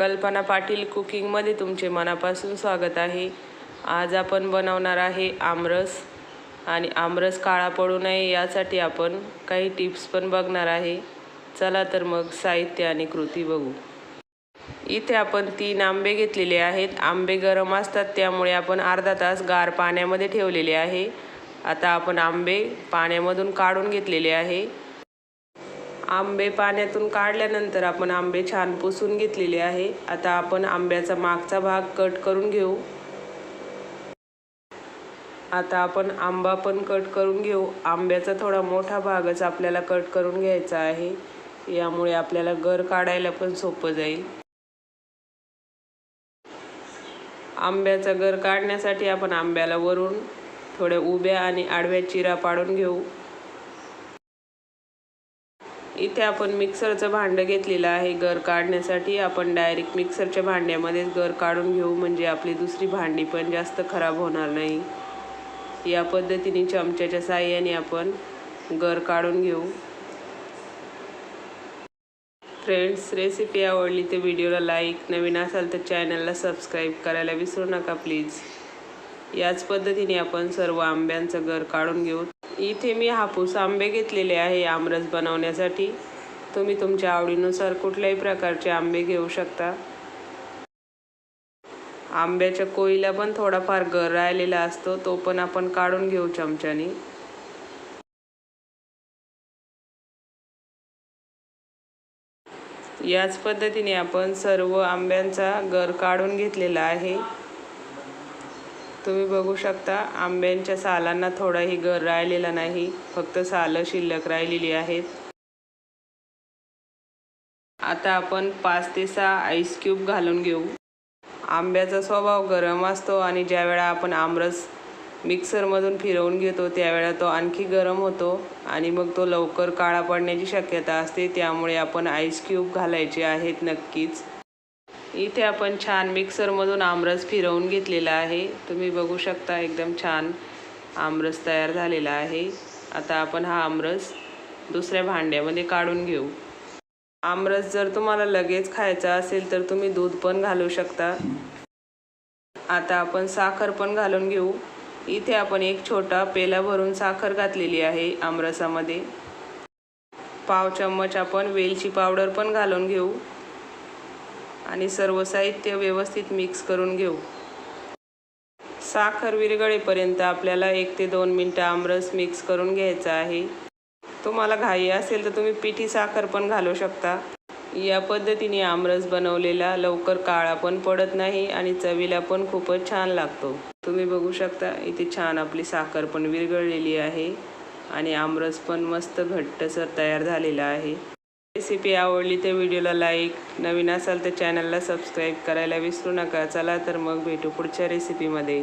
कल्पना पाटील कुकिंगमध्ये तुमचे मनापासून स्वागत आहे. आज आपण बनवणार आहे आमरस आणि आमरस काळा पडू नये यासाठी आपण काही टिप्स पण बघणार आहे. चला तर मग साहित्य आणि कृती बघू. इथे आपण तीन आंबे घेतलेले आहेत. आंबे गरम असतात त्यामुळे आपण अर्धा तास गार पाण्यामध्ये ठेवलेले आहे. आता आपण आंबे पाण्यामधून काढून घेतलेले आहे. आंबे पाण्यातून काढल्यानंतर आपण आंबे छान पुसून घेतलेले आहे. आता आपण आंब्याचा मागचा भाग कट करून घेऊ. आता आपण आंबा पण कट करून घेऊ. आंब्याचा थोडा मोठा भागच आपल्याला कट करून घ्यायचा आहे. यामुळे आपल्याला गर काढायला पण सोपं जाईल. आंब्याचा गर काढण्यासाठी आपण आंब्याला वरून थोड्या उभ्या आणि आडव्या चिरा पाडून घेऊ. इथे आपण मिक्सरचं भांडं घेतलेलं आहे. गर काढण्यासाठी आपण डायरेक्ट मिक्सरच्या भांड्यामध्येच गर काढून घेऊ. म्हणजे आपली दुसरी भांडी पण जास्त खराब होणार नाही. या पद्धतीने चमच्याच्या साह्याने आपण गर काढून घेऊ. फ्रेंड्स रेसिपी आवडली तर व्हिडिओला लाईक नवीन असाल तर चॅनलला सबस्क्राईब करायला विसरू नका प्लीज याच पद्धतीने आपण सर्व आंब्यांचं गर काढून घेऊ. इथे मी हापूस आंबे घेतलेले आहे आमरस बनवण्यासाठी. तुम्ही तुमच्या आवडीनुसार कुठल्याही प्रकारचे आंबे घेऊ शकता. आंब्याच्या कोईला पण थोडाफार गर राहिलेला असतो तो पण आपण काढून घेऊ चमच्याने. याच पद्धतीने आपण सर्व आंब्यांचा गर काढून घेतलेला आहे. तुम्ही बघू शकता आंब्यांच्या सालांना थोडाही गर राहिलेला नाही फक्त सालं शिल्लक राहिलेली आहेत. आता आपण पाच ते सहा आईस क्यूब घालून घेऊ. आंब्याचा स्वभाव गरम असतो आणि ज्यावेळा आपण आमरस मिक्सरमधून फिरवून घेतो त्यावेळा तो आणखी गरम होतो आणि मग तो लवकर काळा पडण्याची शक्यता असते त्यामुळे आपण आईस क्यूब घालायचे आहेत नक्कीच. इथे आपण छान मिक्सरमधून आमरस फिरवून घेतलेला आहे. तुम्ही बघू शकता एकदम छान आमरस तयार झालेला आहे. आता आपण हा आमरस दुसऱ्या भांड्यामध्ये काढून घेऊ. आमरस जर तुम्हाला लगेच खायचा असेल तर तुम्ही दूध पण घालू शकता. आता आपण साखर पण घालून घेऊ. इथे आपण एक छोटा पेला भरून साखर घातलेली आहे आमरसामध्ये. पाव चम्मच आपण वेलची पावडर पण घालून घेऊ. आणि सर्व साहित्य व्यवस्थित मिक्स करून घेऊ. साखर विरगळेपर्यंत आपल्याला एक ते दोन मिनटं आमरस मिक्स करून घ्यायचा आहे. तुम्हाला घाई असेल तर तुम्ही पिठी साखर पण घालू शकता. या पद्धतीने आमरस बनवलेला लवकर काळा पण पडत नाही आणि चवीला पण खूपच छान लागतो. तुम्ही बघू शकता इथे छान आपली साखर पण विरघळलेली आहे आणि आमरस पण मस्त घट्टसर तयार झालेला आहे. रेसिपी आवडली तर व्हिडिओला लाईक नवीन असाल तर चॅनलला सबस्क्राईब करायला विसरू नका. चला तर मग भेटू पुढच्या रेसिपीमध्ये.